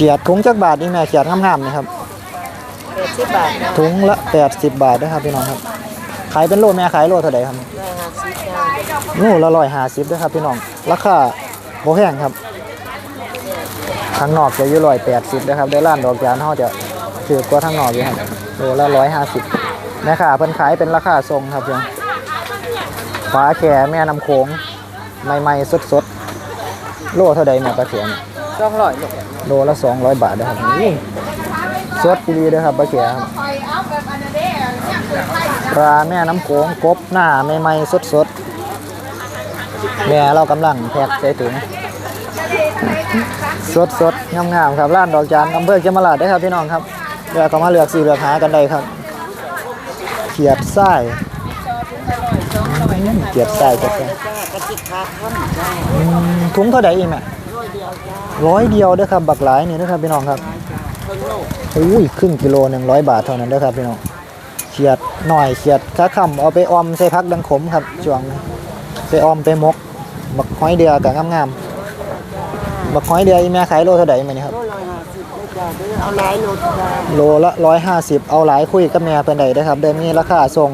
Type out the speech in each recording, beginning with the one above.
ขียดถุงจักบาทนี่แม่เขียดงามๆนะครับแปดสิบบาทนะถุงละ 80 บาทนะครับพี่น้องครับ ขายเป็นโลแม่ขายโลเท่าไหร่ครับร้อยห้าสิบจ้าโลละร้อยห้าสิบด้วยครับพี่น้อง ราคาโบแพงครับข้างนอกจะอยู่ร้อยแปดสิบนะครับได้ร้านดอกจานเขาจะถือกว่าทางนอกอยู่ครับโลละร้อยห้าสิบแม่ค้าเพิ่นขายเป็นราคาทรงครับเพียงฝาแข่แม่น้ำโขงใหม่ๆสดๆโลเท่าใดแม่ปลาเขียน สองร้อยลูกโลละสองร้อยบาทนะครับนี่สดดีๆนะครับปลาเขียครับปลาแม่น้ำโขงกบหน้าใหม่ๆสดๆแม่เรากำลังแพ็กใส่ถุงสดสดๆงามๆครับร้านดอกจานอำเภอเขมราชได้อครับพี่น้องครับเดี๋ยวเขามาเลือกซื้อเลือกหากันได้ครับเขียดไส้อืมเขียดไส้เขียดไส้จ้ากระติกขาค่ำจ้าอืมถุงเท่าไหร่อีแม่ ร้อยเดียวเด้อครับบักหลายนี่นะครับพี่น้องครับอุ้ยครึ่งกิโลหนึ่งร้อยบาทเท่านั้นเด้อครับพี่น้องเขียดหน่อยเขียดขาคำเอาไปออมใส่พักดังขมครับช่วงไปออมไปมกบักหอยเดือกับงามๆบักหอยเดืออีแม่ขายโลเท่าไหร่มนี่ครับโลร้อยห้าสิบเลยจ้าเด้อาหลายโลโลละร้อยห้าสิบเอาหลายคุยกับแม่เป็นไดนะครับเดิมมีราคาทรง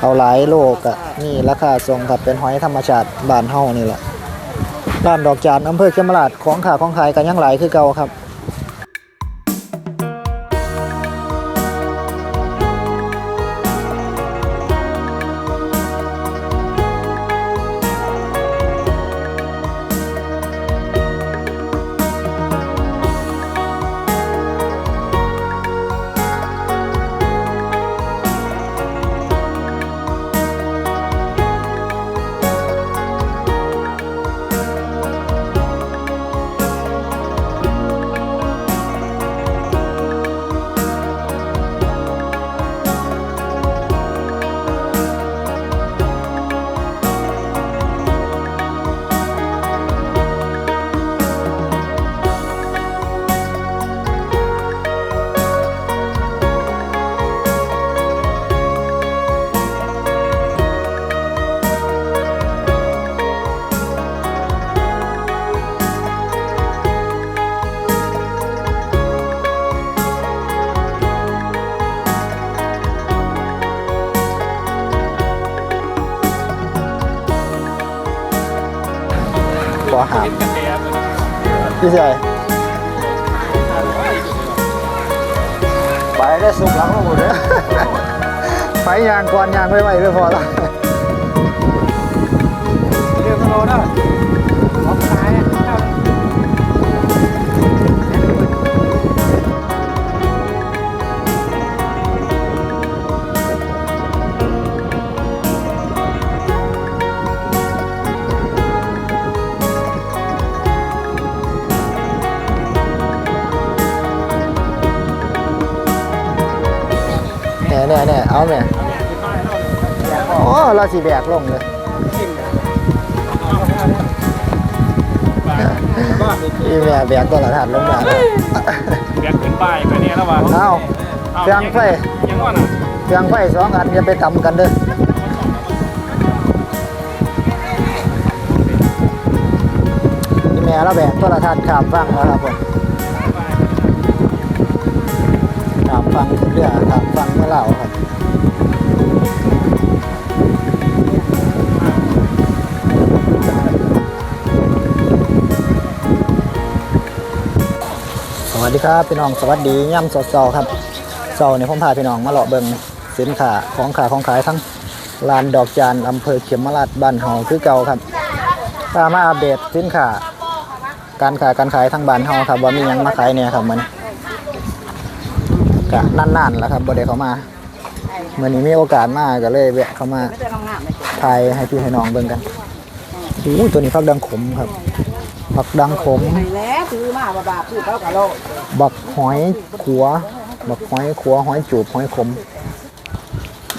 เอาหลายโลกะนี่ราคาทรงครับเป็นหอยธรรมชาติบานเฮานี่แหละ ร้านดอกจานอำเภอเขมราชของขาของขายกันยังหลายคือเก่าครับ พี่ชายไปได้สุกหลังหมดเลยไปยางก่อนยางไม่ไหวเลยพอละเรียกโลนะของขายอะ เอาแม่โอ้เราสีแบกลงเลยอีแม่แบกก็ละทัดลงมาแล้วเบียกขึ้นป้ายไปเนี่ยแล้ววะเอ้าเครื่องไฟยังว่าน่ะเครื่องไฟสองอันอย่าไปทำกันเด้ออีแม่เราแบกก็ละทัดขามฟังแล้วครับผมขามฟังเรือขามฟังไม่เล่า ดีครับพี่น้องสวัสดีย่ำสดเสาครับเสาเนี่ยผมพาพี่น้องมาเลาะเบิงสินค้าของขาของขายทั้งลานดอกจานอำเภอเขมราชบ้านเฮาคือเก่าครับพามาอัปเดตสินค้าการขายการขายทั้งบ้านเฮาครับว่ามียังมาขายเนี่ยครับมันกะนานๆแล้วครับบ่ได้เขามาเมื่อนี้มีโอกาสมากก็เลยแวะเข้ามาทายถ่ายให้พี่ให้น้องเบิ่งกันอู้ตัวนี้ฟักดังขมครับ ฟักดังขมไปแล้วซื้อมาบาบาซื้อเขากะโลบักหอยขัว บักหอยขัวหอยจูบหอยขม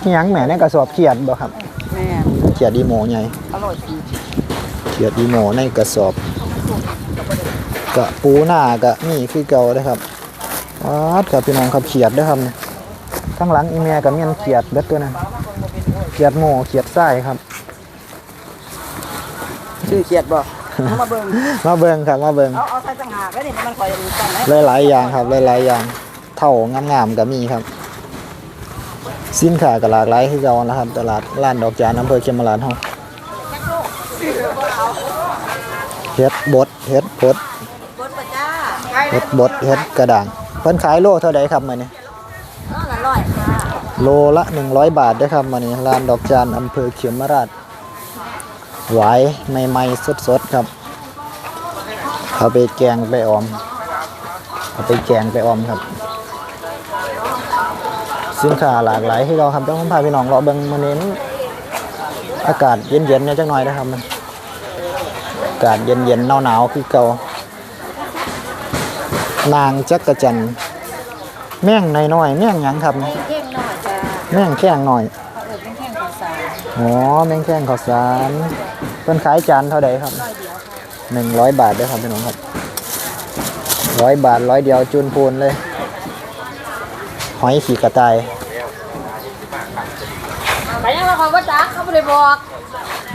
นี่ยังแหม่ในกระสอบเขียดบ่ครับ แม่เขียดดีโมใหญ่อร่อยจริงเขียดดีโมในกระสอบ กะปูหน้ากะนี่คือเก่าเด้อครับว้าดครับพี่น้องครับเขียดเด้อครับข้างหลังอีเมียกับเมียนเขียดเด็ดตัวนั้นเขียดโมเขียดไส้ครับ ชื่อเขียดบ่ค มาเบิ่งมาเบิ่งครับมาเบิ่งเอาเอาใส่จังหากแล้วนี่มันคอยจะรู้กันไหมหลายๆอย่างครับหลายๆอย่าง เท่างามๆก็มีครับ สินค้าก็หลากหลายคือเก่านะครับ ตลาดร้านดอกจานอำเภอเขมราชเฮาเฮ็ดบดเฮ็ดบดบดปะจ้าเฮ็ดบดเฮ็ดกระด่างเพิ่นขายโลเท่าใดครับมื้อนี้น้อละร้อยค่ะโลละ100บาทเด้อครับมื้อนี้ร้านดอกจานอำเภอเขมราช หวายใหม่ๆสดๆครับ เอาไปแกงไปออม เอาไปแกงไปออมครับสินค้าหลากหลายที่เราครับต้องพาพี่น้องเราะเบิ่งมื้อนี้มันอากาศเย็นๆเนี่ยจักหน่อยนะครับมันอากาศเย็นๆหนาวๆคือเก่านางจักรจันทร์แม่งน้อยๆแม่งหยังครับเข่งหน่อยจ้าแม่งแข้งหน่อยเอาเอิบเป็นแข่งของสาวอ๋อแม่งแข้งข้าวสาร เพิ่นขายจานเท่าใดครับร้อยเดียวค่ะหนึ่งร้อยบาทเด้วยครับพี่น้องครับร้อยบาทร้อยเดียวจูนพูนเลย หอยขี่กระต่ายไปยังละครว่าจ้าเขาไม่ได้บอก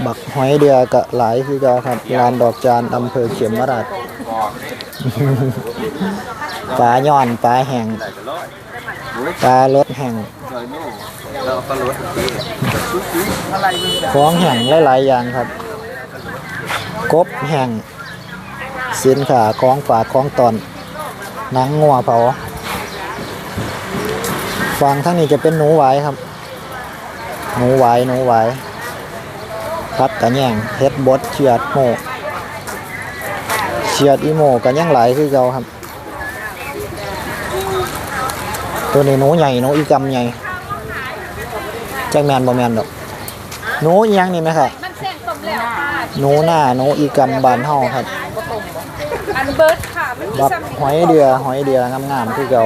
บักหอยเดือกะหลายคือเก่าครับลานดอกจานอำเภอเขียมราชปลาย่อนปลาแห้งปลารสแห้งของแห้งหลายๆอย่างครับ กบแห้งสินค้าของฝากของตอนหนังงัวเผาฟังทั้งนี้จะเป็นหนูหวายครับ หนูหวายหนูหวายพัดกะแยงเฮ็ดบดเฉียดโมเฉียดอีโมกันยังหลคือเก่าครับ ตัวนี้หนูใหญ่หนูอีกำใหญ่แจักแมนบ่แมนดอกหนูยังนี่ไหมครับ หนูหน้าหนูอีกำบานเฮาครับอันเบิร์ดค่ะมันมีบักซ้ำหอยเดือหอยเดืองามๆคือเก่า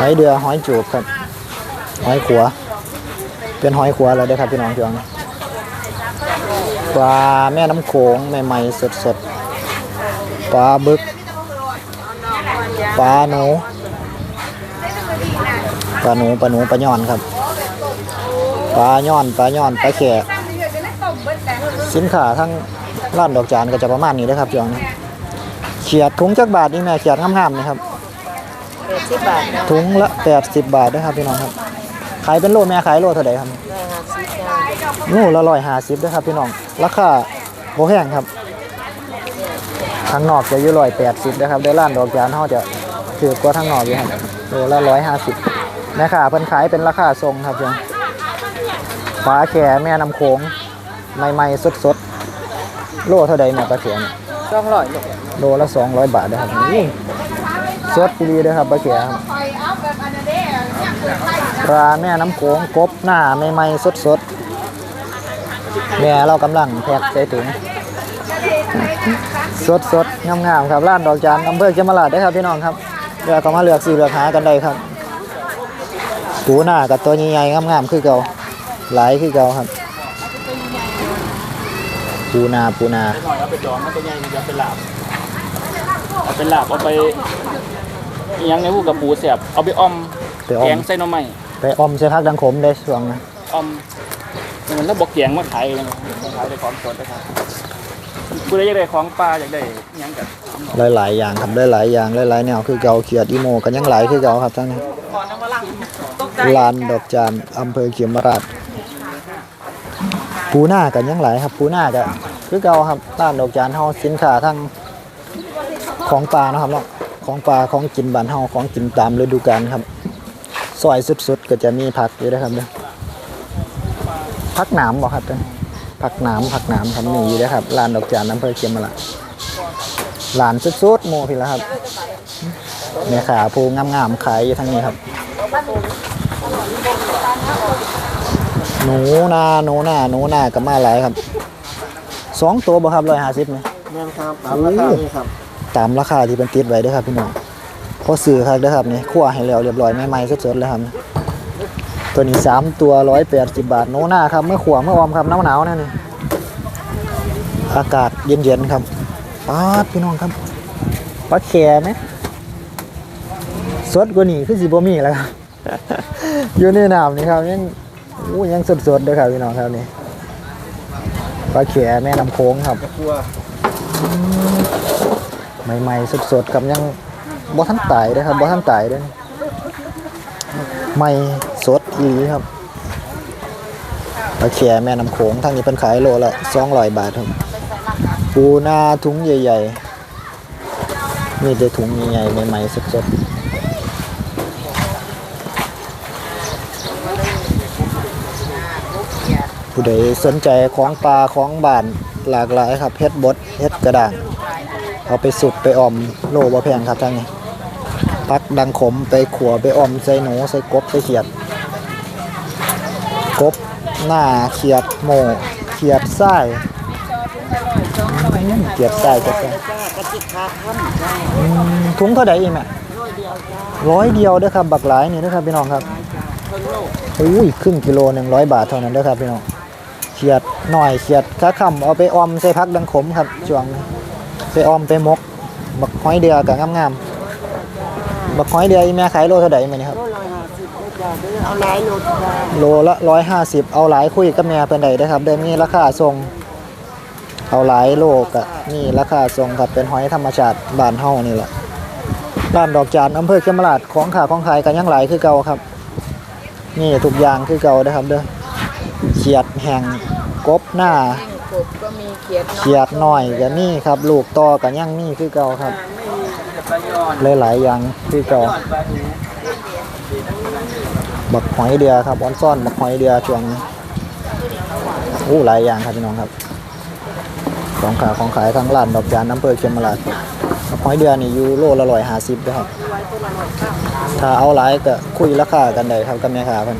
หอยเดือหอยจูบครับ หอยขัว เป็นหอยขัวแล้วเด้อครับพี่น้องพี่น้องปลาแม่น้ำโขงใหม่ๆสดๆปลาบึกปลาหนูปลาหนูปลาหนูปลาย่อนครับปลาย่อนปลาย่อนปลาแขก สินค้าทั้งร้านดอกจานก็จะประมาณนี้นะครับพี่น้องเขียดถุงจักบาทนี่แม่เขียดงามๆนี่ครับเปิดสิบบาทนะถุงละ80บาทนะครับพี่น้องครับ ขายเป็นโลแม่ขายโลเท่าไหร่ครับร้อยห้าสิบจ้าโลละร้อยห้าสิบด้วยครับพี่น้อง ราคาโบแพงครับทางนอกจะอยู่ร้อยแปดสิบนะครับได้ร้านดอกจานเขาจะถือกว่าทางนอกอยู่ครับโลละร้อยห้าสิบแม่ค้าเพิ่นขายเป็นราคาทรงครับพี่น้องปลาแข่แม่น้ำโขง ใหม่ๆสดๆโลเท่าใดแม่ปลาแข่เนี่ยสองร้อยลูกโลละสองร้อยบาทนะครับนี่สดดีเลยครับปลาแข่ครับคอยเอาแบบอันนั้นเด้เนี่ยเปิดไส้ปลาแม่น้ำโขงกบหน้าใหม่ๆสดๆแม่เรากำลังแพ็กใส่ถุงสดๆงามๆครับร้านดอกจานอำเภอเขมราชได้อครับพี่น้องครับเดี๋ยวก็มาเลือกซื้อเลือกหากันได้ครับปูหน้ากับตัวใหญ่ๆงามๆคือเก่าหลายคือเก่าครับ ปูนาปูนาหน่อยเอาไปดองมันตัวใหญ่มันจะเป็นลาบเอาเป็นลาบเอาไปอิหยังในหูกับปูเสียบเอาไปออมไปออแกมงใส่หน่อไม้ไปออมใส่พักดังขมได้ช่วงนะออมมันแล้วบอกแกงมาขายเลยนะมาขายในของสดนะครับกูได้อยากได้ของปลาอยากได้อิหยังกับหลายๆอย่างครับหลายๆอย่างหลายๆแนวคือเก่าเขียดอีโมกันยังหลายคือเก่าครับทั้งนี้ลานดอกจานอำเภอเขียมราช ปูหน้ากันยังหลายครับ ปูหน้าก็คือเก่าครับร้านดอกจานเฮาสินค้าทั้งของปลานะครับเนาะของปลาของกินบ้านเฮาของกินตามฤดูกาลครับซอยสุดๆก็จะมีผักอยู่นะครับเด้อผักหนามบ่ครับเด้อผักหนามผักหนามครับมีอยู่นะครับร้านดอกจานอำเภอเขียมราชร้านสุดๆโมพี่ละครับแม่ขาผู้งามๆขายอยู่ทางนี้ครับ หนูนาหนูนาหนูนากับมาหลายครับสองตัวบ่ครับร้อยห้าสิบไหมแม่ครับตามราคานี่ครับตามราคาที่เป็นติดไว้เด้วยครับพี่น้องพอซื้อครับเด้อครับนี่คั่วให้แล้วเรียบร้อยใหม่ๆสดๆเลยครับ ตัวนี้สามตัวร้อยแปดสิบบาทหนูนาครับเมื่อขัวเมื่อออมครับหนาวๆนั่นนี่อากาศเย็นๆครับป๊าดพี่น้องครับปลาแข่ไหมสดกว่านี้คือสิบ่มีแล้วครับอยู่ในน้ำนี่ครับยัง อู้ยังสดๆเลยครับพี่น้องครับนี่ปลาเขียแม่น้ำโค้งครับกลัวใหม่ๆสดๆกับยังบ่ทันตายด้อครับบ่ทันตายด้อนี่ใหม่สดอีครับปลาเขียแม่น้ำโขงทางนี้เพิ่นขายโลละ200บาทครับปูนาถุงใหญ่ ๆ มีแต่ถุงใหญ่ๆใหม่ๆสดๆ ผู้ใดสนใจของปลาของบ้านหลากหลายครับเฮ็ดบดเฮ็ดกระด้างเอาไปสุกไปออมโลบ่แพงครับทางนี้พักดังขมไปขัวไปออมใส่หนูใส่กบใส่เขียด กบหน้าเขียดโมเขียดไส้เขียดไส้ก็แพงอืมถุงเท่าใดอีกแม่ร้อยเดียวเด้อครับบักหลายนี่เด้อครับพี่น้องครับอุ้ยครึ่งกิโลหนึ่งร้อยบาทเท่านั้นเด้อครับพี่น้อง เขียดหน่อยเขียดขาคำเอาไปออมใส่พักดังขมครับช่วงไปออมไปมกบักหอยเดือกับงามๆบักหอยเดืออีแม่ขายโลเท่าไหร่มื้อนี้ครับเอาหลายโลดจ้าโลละ150เอาหลายคุยกับแม่เพิ่นได้เด้อครับเด้อมีราคาส่งเอาหลายโลก็มีราคาส่งครับเป็นหอยธรรมชาติบานเฮานี่แหละร้านดอกจานอำเภอเขมราชของขาของขายกันยังหลายคือเก่าครับ นี่ทุกอย่างคือเก่าเด้อครับเด้อ เขียดแห้งกบหน้ากบก็มีเขียดเขียดน้อยก็มีครับ ลูกต่อก็ยังมีคือเก่าครับหลายๆอย่างคือเก่าบักหอยเดือครับออนซ่อนบักหอยเดือช่วงนี้อู้หลายอย่างครับพี่น้องครับของขายของขายทั้งร้านดอกจานน้ำเพิงเชียงมาลาดบักหอยเดือนี่อยู่โลละร้อยห้าสิบนะครับ ถ้าเอาหลายก็คุยราคากันได้ครับกับแม่ค้าเพิ่น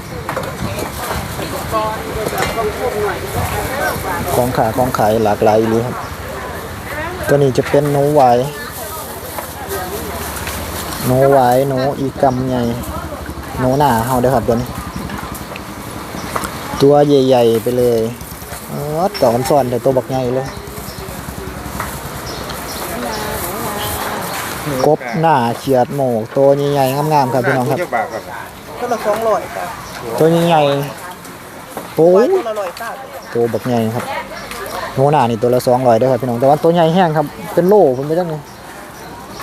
ของขายของขายหลากหลายเลยครับ ตัวนี้จะเป็นหนูไหวหนูไหวหนูอีกำใหญ่หนูหนาเฮาเด้อครับตัวนี้ ตัวใหญ่ๆไปเลยเออต่อนซ่อนแต่ตัวบักใหญ่เลยกบหน้าเขียดโหมกตัวใหญ่ๆงามๆครับพี่น้องครับเจ้าบาทครับก็ละสองร้อยจ้าตัวใหญ่ๆโอ้ยตัวละร้อยเก้าตัวบักใหญ่ครับโนหนานี่ตัวละสองร้อยเด้อครับพี่น้องแต่ว่าตัวใหญ่แห้งครับ เป็นโลผมไม่จังเลย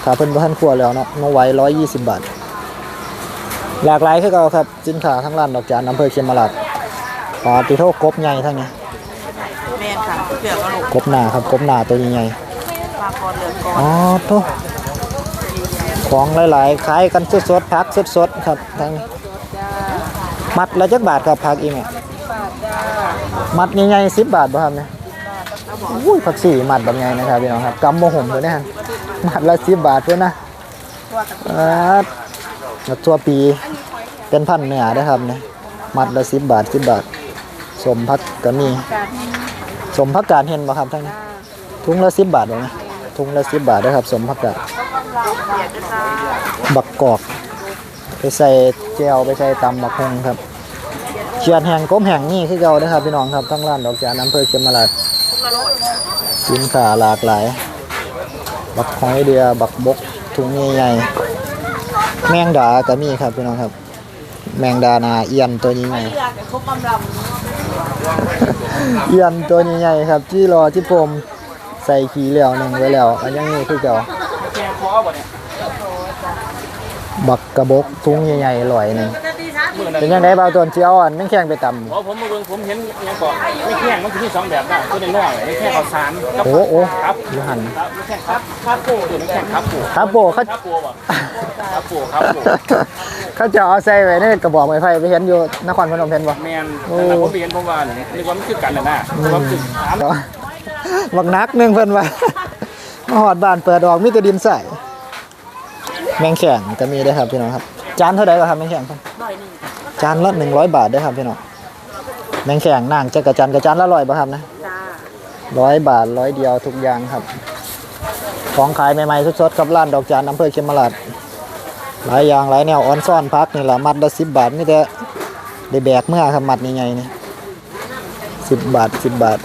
ถ้าเพิ่นบ่ทันครัวแล้วเนาะโนไว้ร้อยยี่สิบบาท หลากหลายคือเก่าครับสินค้าทั้งร้านดอกจานอำเภอเชียงมาลาดปลาติโทกบใหญ่ทั้งนี้แม่นค่ะเผือกกระโหลกกบหนาครับกบหนาตัวใหญ่ปลากรเหลืองกรๆอ๋อโตของหลายๆขายกันสดๆผักสดๆครับทั้งนี้มัดละจักบาทครับผักอีกเนี่ยบาทจ้า มัดใหญ่ๆสิบบาทบ่ครับเนี่ยอุ้ยผักสี่มัดแบบใหญ่นะครับพี่น้องครับกำโมห่มตัวนี้ฮะมัดละสิบบาทเพื่อนนะตัวกับอ่ามัดทั่วปีเป็นพันเนื้อเด้ครับเนี่ยมัดละสิบบาทสิบบาท สมพักก็มี สมพักกาดเห็นบ่ครับทั้งนี้ถุงละสิบบาทเลยนะถุงละสิบบาทนะครับ สมพักกาดเขียดจ้าบักกอก ไปใส่แจวไปใส่ตำบักฮงครับ ขียดแห้งก้มแห้งนี่คือเก่าเด้ครับพี่น้องครับทั้งร้านดอกจานอำเภอเชียงมาลาดสินค้าหลากหลาย บักหอยเดือบักบกถุงใหญ่ๆแมงดาก็มีครับพี่น้องครับ แมงดานาเอียนตัวใหญ่เผือกกับครบกำลังๆเอียนตัวใหญ่ๆครับที่รอที่ผมใส่ขี้เหลวหนึ่งไว้แล้วอันยังนี้คือเก่าบักกระบกถุงใหญ่ๆลอยหนึ่ง เป็นยังไงบ่าวตนเจียวอันนั่งแข่งไปตเพราะผมมาเบิ่งผมเห็นยังบอกไม่แข้งมันคือมีสองแบบนะตัวน้อยๆไม่แข้งข้าวสารกัำโอ้โอ้ครับอยู่หันครับไม่แข้งครับครับปูตัวไม่แข้งครับปูครับโบเขาครับปูบ่ครับปูครับปูเขาจะเอาใส่ไว้ในกระบอกไม้ไผ่ไปเห็นอยู่นครพนมเพนบ่แมนนั่นแหละผมไปเห็นผมว่านี่นึกว่ามันคือกันน่ะนะนึกว่ามันคือถามก็บักนักหนึ่งเพิ่นว่ามาหอดบ้านเปิดออกมีแต่ดินใส่แมงแข็งก็มีด้วยครับพี่น้องครับ จานเท่าไหร่ครับแมงแข็งเพิ่นร้อยหนึ่ง จานละ100บาทเด้วยครับพี่น้องแมงแข็งนางจักรจันทร์กับจานละร้อยบ่ครับนะจ้าร้อยบาทร้อยเดียวทุกอย่างครับ ของขายใหม่ๆสดๆกับร้านดอกจานอำเภอเขมราชหลายอย่างหลายแนวออนซ่อนพักนี่ล่ะมัดละ10บาทนี่แต่ได้แบกเมื่อครับมัดใหญ่ๆนี่10บาท10บาท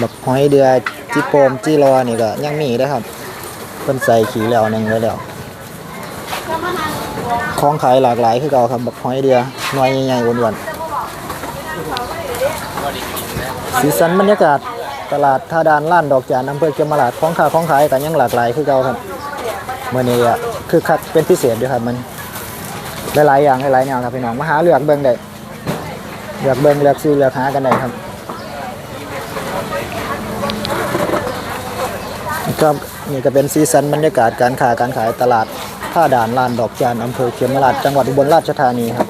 บักหอยเดือจิโปมจิรอนี่ก็ยังมีเด้อครับเพิ่นใส่ขี้แล้วหนึงไว้แล้ว ของขายหลากหลายคือเก่าครับบักหอยเดือหน่วยใหญ่ๆอ้วนๆสีสันบรรยากาศตลาดท่าดานล้านดอกจานอำเภอเขมราชของค้าของขายกันยังหลากหลายคือเก่าครับเมื้อนี้อะคือคักเป็นพิเศษด้วยครับมันหลายๆอย่างหลายๆแนวครับพี่น้องมาหาเลือกเบิ่งได้เลือกเบิ่งเลือกซื้อเลือกหากันได้ครับครับนี่ก็เป็นซีซันบรรยากาศการค้าการขายตลาด ท่าด่านลานดอกจานอำเภอเขียมราชจังหวัดอุบลราชธานีครับ